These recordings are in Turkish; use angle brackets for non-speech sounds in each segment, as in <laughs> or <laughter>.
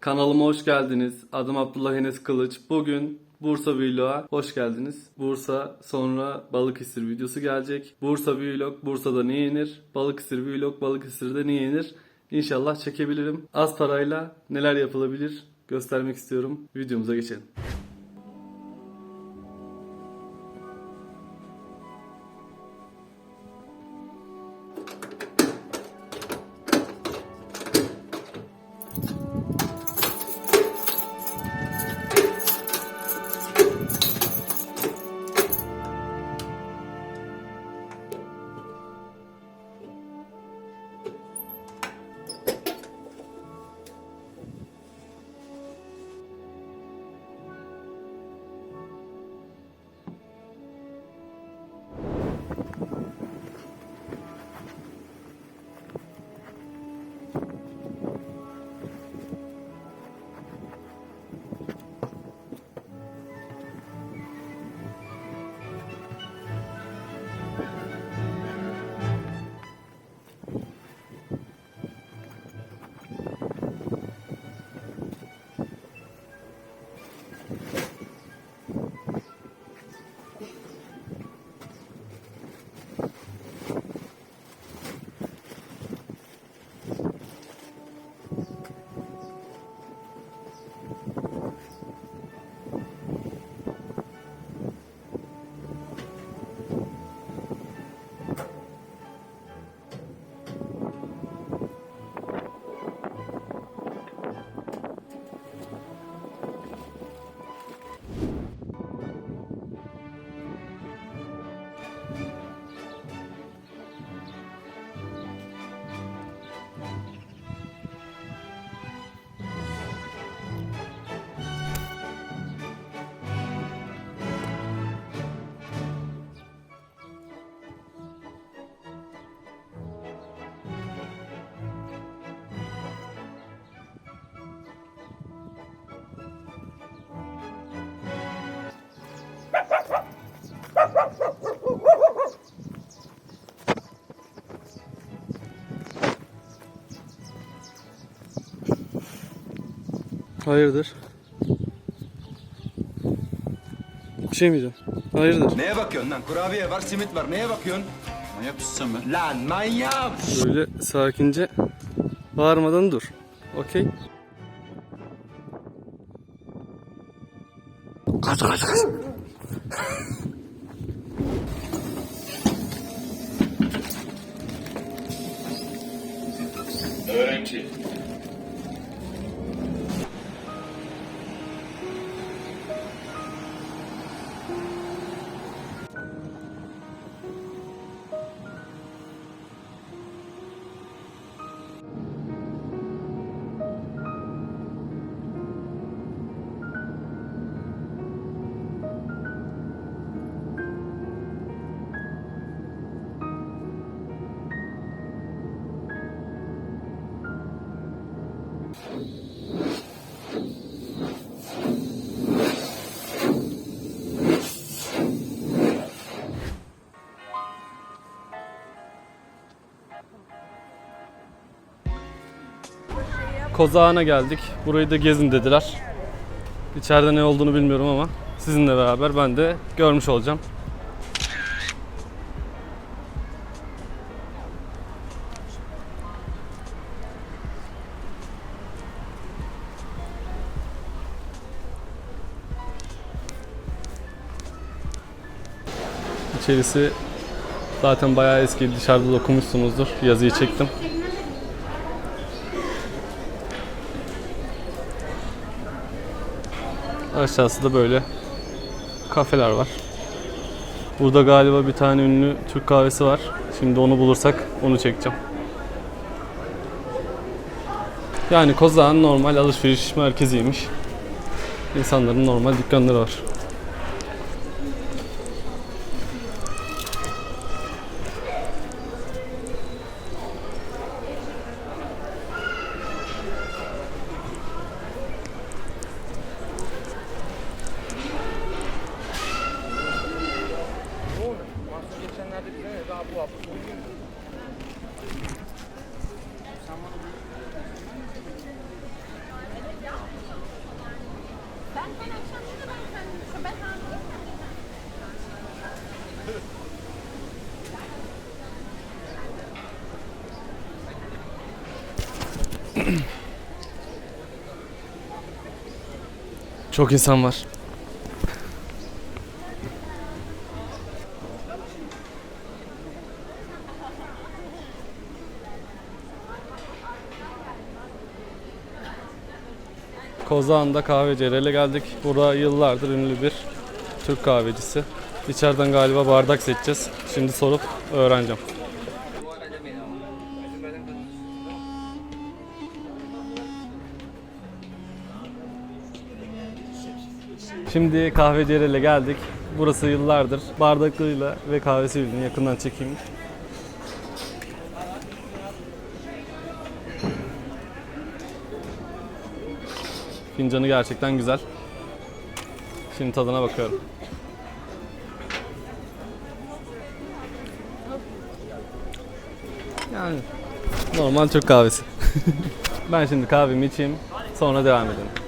Kanalıma hoş geldiniz. Adım Abdullah Enes Kılıç. Bugün Bursa Vlog'a hoş geldiniz. Bursa sonra Balıkesir videosu gelecek. Bursa Vlog Bursa'da ne yenir? Balıkesir Vlog Balıkesir'de ne yenir? İnşallah çekebilirim. Az parayla neler yapılabilir göstermek istiyorum. Videomuza geçelim. Hayırdır? Bir şey mi diyeceksin? Hayırdır? Neye bakıyorsun lan? Kurabiye var, simit var. Neye bakıyorsun? Manyak mısın sen be? Lan manyak! Böyle sakince bağırmadan dur. Okey? Kaç kaç kaç. Kozağına geldik. Burayı da gezin dediler. İçeride ne olduğunu bilmiyorum ama sizinle beraber ben de görmüş olacağım. İçerisi zaten bayağı eski. Dışarıda da okumuşsunuzdur. Yazıyı çektim. Aşağısı da böyle kafeler var. Burada galiba bir tane ünlü Türk kahvesi var. Şimdi onu bulursak onu çekeceğim. Yani Kozağın normal alışveriş merkeziymiş. İnsanların normal dükkanları var. Çok insan var. Kozağan'da kahveci Erel'e geldik. Burada yıllardır ünlü bir Türk kahvecisi. İçeriden galiba bardak seçeceğiz. Şimdi sorup öğreneceğim. Şimdi kahveci Erel'e geldik. Burası yıllardır bardaklığıyla ve kahvesiyle yakından çekeyim. Fincanı gerçekten güzel. Şimdi tadına bakıyorum. Yani normal Türk kahvesi. <laughs> ben şimdi kahvemi içeyim, sonra devam edelim.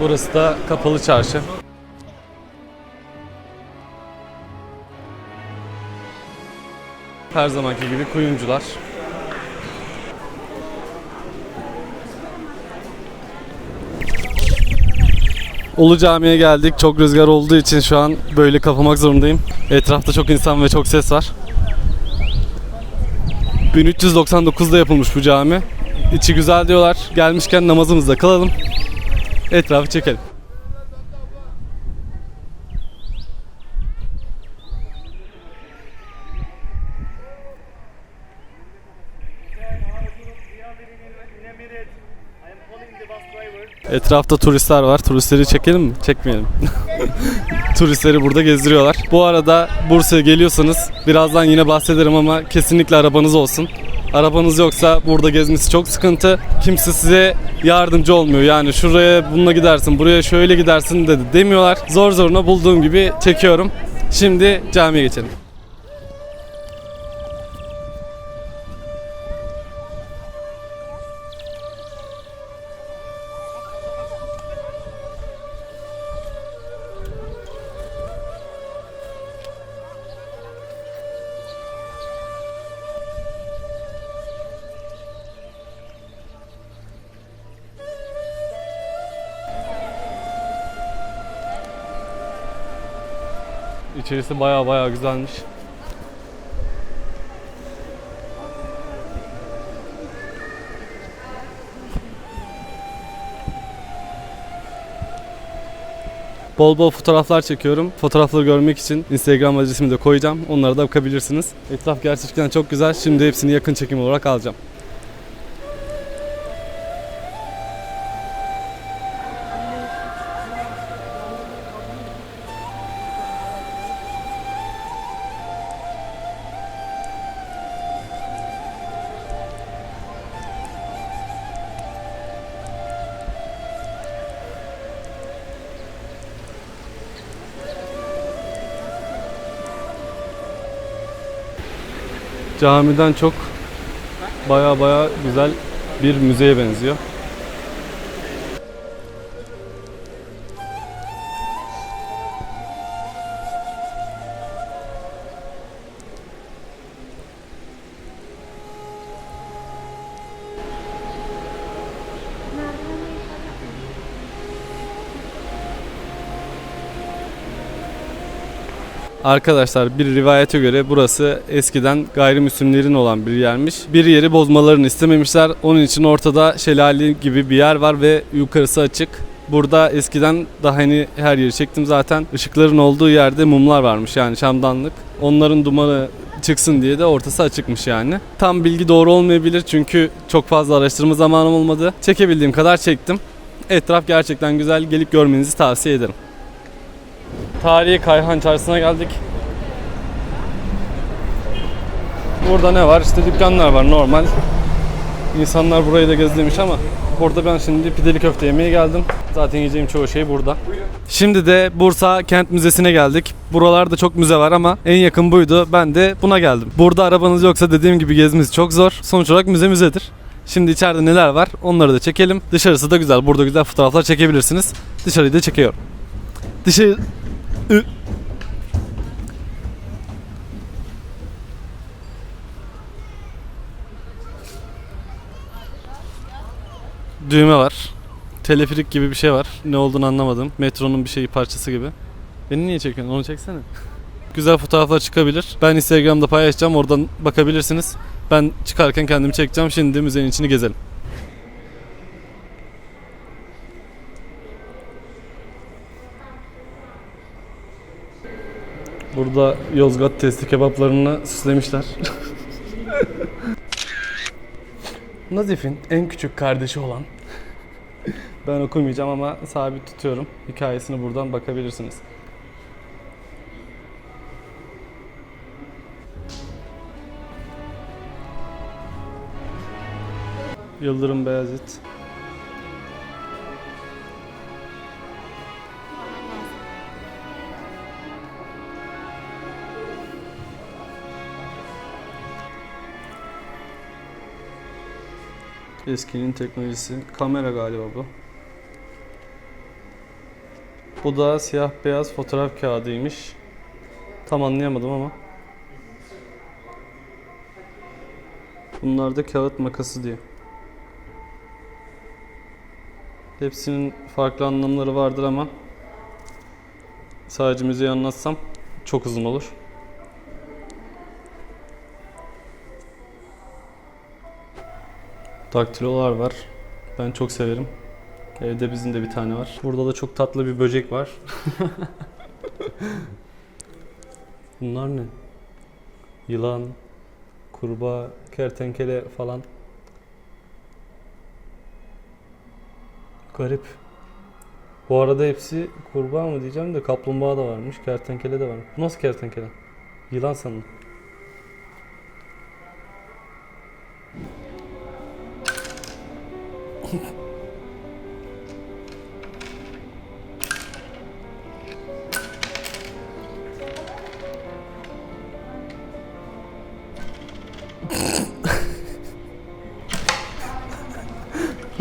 Burası da kapalı çarşı. Her zamanki gibi kuyumcular. Ulu Cami'ye geldik. Çok rüzgar olduğu için şu an böyle kapamak zorundayım. Etrafta çok insan ve çok ses var. 1399'da yapılmış bu cami. İçi güzel diyorlar. Gelmişken namazımızda kalalım. Etrafı çekelim. Etrafta turistler var. Turistleri çekelim mi? Çekmeyelim. <laughs> Turistleri burada gezdiriyorlar. Bu arada Bursa'ya geliyorsanız birazdan yine bahsederim ama kesinlikle arabanız olsun. Arabanız yoksa burada gezmesi çok sıkıntı. Kimse size yardımcı olmuyor. Yani şuraya bununla gidersin, buraya şöyle gidersin dedi demiyorlar. Zor zoruna bulduğum gibi çekiyorum. Şimdi camiye geçelim. İçerisi baya baya güzelmiş. Bol bol fotoğraflar çekiyorum. Fotoğrafları görmek için Instagram adresimi de koyacağım. Onlara da bakabilirsiniz. Etraf gerçekten çok güzel. Şimdi hepsini yakın çekim olarak alacağım. Camiden çok baya baya güzel bir müzeye benziyor. Arkadaşlar bir rivayete göre burası eskiden gayrimüslimlerin olan bir yermiş. Bir yeri bozmalarını istememişler. Onun için ortada şelale gibi bir yer var ve yukarısı açık. Burada eskiden daha hani her yeri çektim zaten. Işıkların olduğu yerde mumlar varmış yani şamdanlık. Onların dumanı çıksın diye de ortası açıkmış yani. Tam bilgi doğru olmayabilir çünkü çok fazla araştırma zamanım olmadı. Çekebildiğim kadar çektim. Etraf gerçekten güzel. Gelip görmenizi tavsiye ederim. Tarihi Kayhan Çarşısı'na geldik. Burada ne var? İşte dükkanlar var normal. İnsanlar burayı da gezdirmiş ama Airport'a ben şimdi pideli köfte yemeye geldim. Zaten yiyeceğim çoğu şey burada. Şimdi de Bursa Kent Müzesi'ne geldik. Buralarda çok müze var ama en yakın buydu. Ben de buna geldim. Burada arabanız yoksa dediğim gibi gezmeniz çok zor. Sonuç olarak müze müzedir. Şimdi içeride neler var onları da çekelim. Dışarısı da güzel. Burada güzel fotoğraflar çekebilirsiniz. Dışarıyı da çekiyorum. Dışarı... Düğme var. Teleferik gibi bir şey var. Ne olduğunu anlamadım. Metronun bir şeyi parçası gibi. Beni niye çekiyorsun? Onu çeksene. Güzel fotoğraflar çıkabilir. Ben Instagram'da paylaşacağım. Oradan bakabilirsiniz. Ben çıkarken kendimi çekeceğim. Şimdi müzenin içini gezelim. Burada Yozgat testi kebaplarını süslemişler. <laughs> Nazif'in en küçük kardeşi olan ben okumayacağım ama sabit tutuyorum. Hikayesini buradan bakabilirsiniz. Yıldırım Beyazıt. Eskinin teknolojisi. Kamera galiba bu. Bu da siyah beyaz fotoğraf kağıdıymış. Tam anlayamadım ama. Bunlar da kağıt makası diye. Hepsinin farklı anlamları vardır ama sadece müzeyi anlatsam çok uzun olur. Daktilolar var. Ben çok severim. Evde bizim de bir tane var. Burada da çok tatlı bir böcek var. <laughs> Bunlar ne? Yılan, kurbağa, kertenkele falan. Garip. Bu arada hepsi kurbağa mı diyeceğim de kaplumbağa da varmış, kertenkele de varmış. Bu nasıl kertenkele? Yılan sandım.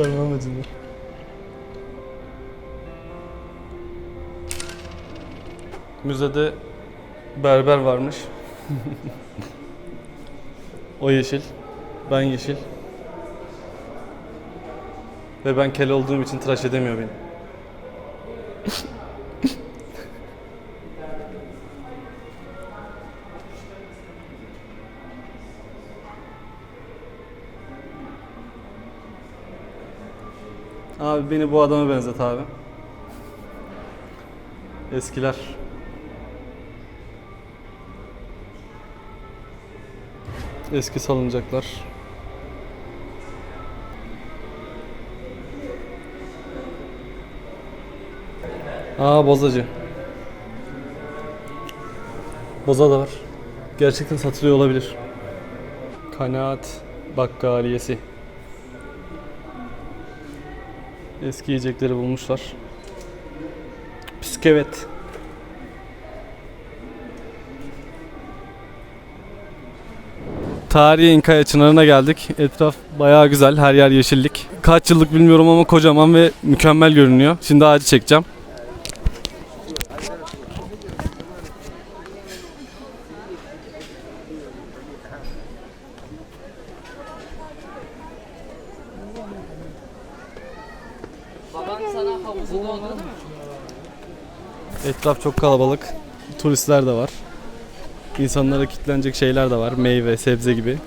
Parmağım acıdı. Müzede berber varmış. o yeşil, ben yeşil. Ve ben kel olduğum için tıraş edemiyor beni. Abi beni bu adama benzet abi. Eskiler. Eski salıncaklar. Aa bozacı. Boza da var. Gerçekten satılıyor olabilir. Kanaat Bakkaliyesi. Eski yiyecekleri bulmuşlar. Bisküvet. Tarihi İnkaya Çınarı'na geldik. Etraf bayağı güzel. Her yer yeşillik. Kaç yıllık bilmiyorum ama kocaman ve mükemmel görünüyor. Şimdi ağacı çekeceğim. Etraf çok kalabalık. Turistler de var. İnsanlara kitlenecek şeyler de var. Meyve, sebze gibi.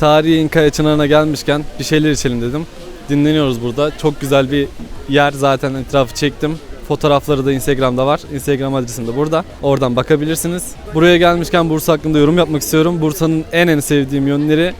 Tarihi İnkaya Çınarı'na gelmişken bir şeyler içelim dedim. Dinleniyoruz burada. Çok güzel bir yer zaten etrafı çektim. Fotoğrafları da Instagram'da var. Instagram adresim de burada. Oradan bakabilirsiniz. Buraya gelmişken Bursa hakkında yorum yapmak istiyorum. Bursa'nın en en sevdiğim yönleri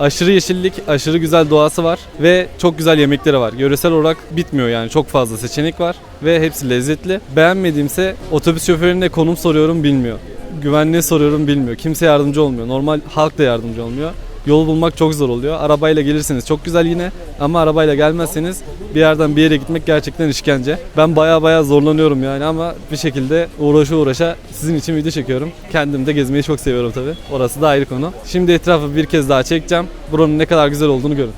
Aşırı yeşillik, aşırı güzel doğası var ve çok güzel yemekleri var. Yöresel olarak bitmiyor yani çok fazla seçenek var ve hepsi lezzetli. Beğenmediğimse otobüs şoförüne konum soruyorum bilmiyor. Güvenliğe soruyorum bilmiyor. Kimse yardımcı olmuyor. Normal halk da yardımcı olmuyor. Yol bulmak çok zor oluyor. Arabayla gelirseniz çok güzel yine ama arabayla gelmezseniz bir yerden bir yere gitmek gerçekten işkence. Ben baya baya zorlanıyorum yani ama bir şekilde uğraşa uğraşa sizin için video çekiyorum. Kendim de gezmeyi çok seviyorum tabi. Orası da ayrı konu. Şimdi etrafı bir kez daha çekeceğim. Buranın ne kadar güzel olduğunu görün.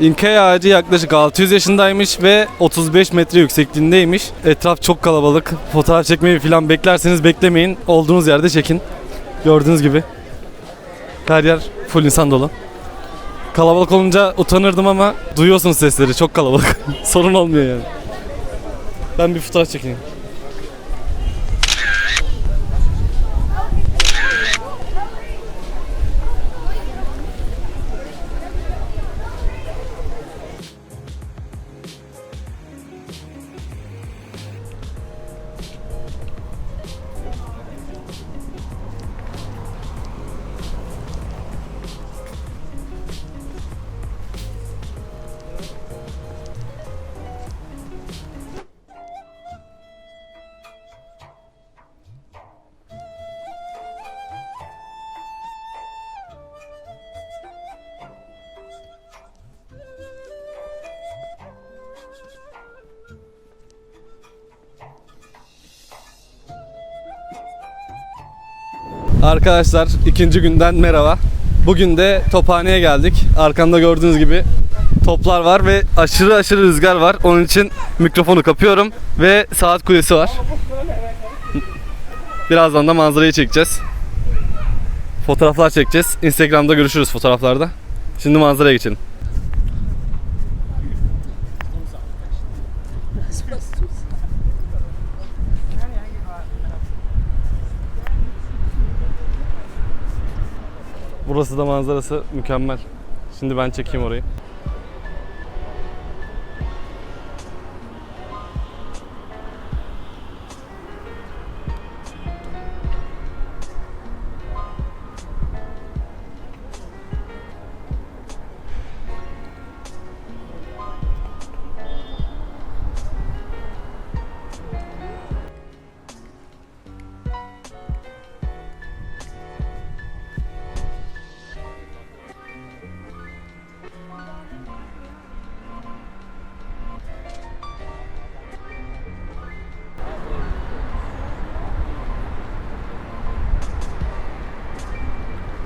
İnkaya ağacı yaklaşık 600 yaşındaymış ve 35 metre yüksekliğindeymiş. Etraf çok kalabalık. Fotoğraf çekmeyi falan beklerseniz beklemeyin. Olduğunuz yerde çekin. Gördüğünüz gibi. Her yer full insan dolu. Kalabalık olunca utanırdım ama duyuyorsunuz sesleri çok kalabalık. <laughs> Sorun olmuyor yani. Ben bir fotoğraf çekeyim. Arkadaşlar ikinci günden merhaba. Bugün de tophaneye geldik. Arkamda gördüğünüz gibi toplar var ve aşırı aşırı rüzgar var. Onun için mikrofonu kapıyorum ve saat kulesi var. Birazdan da manzarayı çekeceğiz. Fotoğraflar çekeceğiz. Instagram'da görüşürüz fotoğraflarda. Şimdi manzaraya geçelim. Burası da manzarası mükemmel. Şimdi ben çekeyim orayı.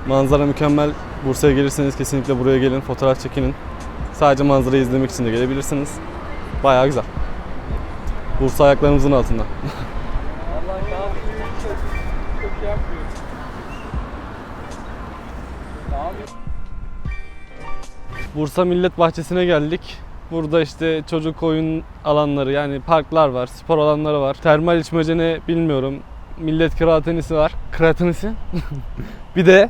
Manzara mükemmel. Bursa'ya gelirseniz kesinlikle buraya gelin, fotoğraf çekinin. Sadece manzarayı izlemek için de gelebilirsiniz. Bayağı güzel. Bursa ayaklarımızın altında. <laughs> Bursa Millet Bahçesi'ne geldik. Burada işte çocuk oyun alanları yani parklar var, spor alanları var. Termal içmece ne bilmiyorum. Millet kıraathanesi var. Kıraathanesi. <laughs> bir de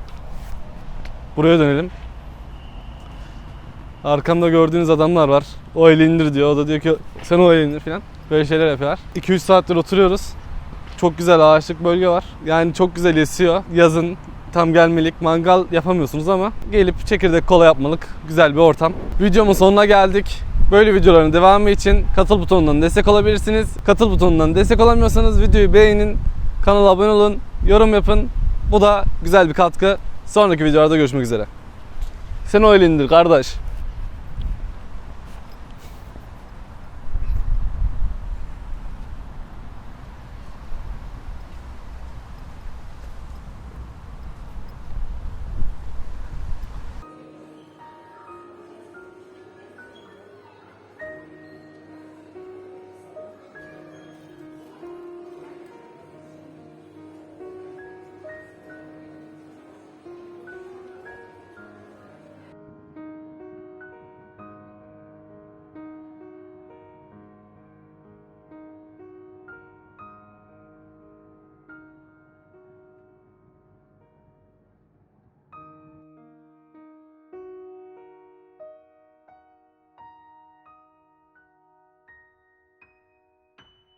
buraya dönelim. Arkamda gördüğünüz adamlar var. O eli indir diyor. O da diyor ki sen o eli indir falan. Böyle şeyler yapıyorlar. 2-3 saattir oturuyoruz. Çok güzel ağaçlık bölge var. Yani çok güzel esiyor. Yazın tam gelmelik mangal yapamıyorsunuz ama gelip çekirdek kola yapmalık güzel bir ortam. Videomun sonuna geldik. Böyle videoların devamı için katıl butonundan destek olabilirsiniz. Katıl butonundan destek olamıyorsanız videoyu beğenin, kanala abone olun, yorum yapın. Bu da güzel bir katkı. Sonraki videolarda görüşmek üzere. Sen o eli indir kardeş.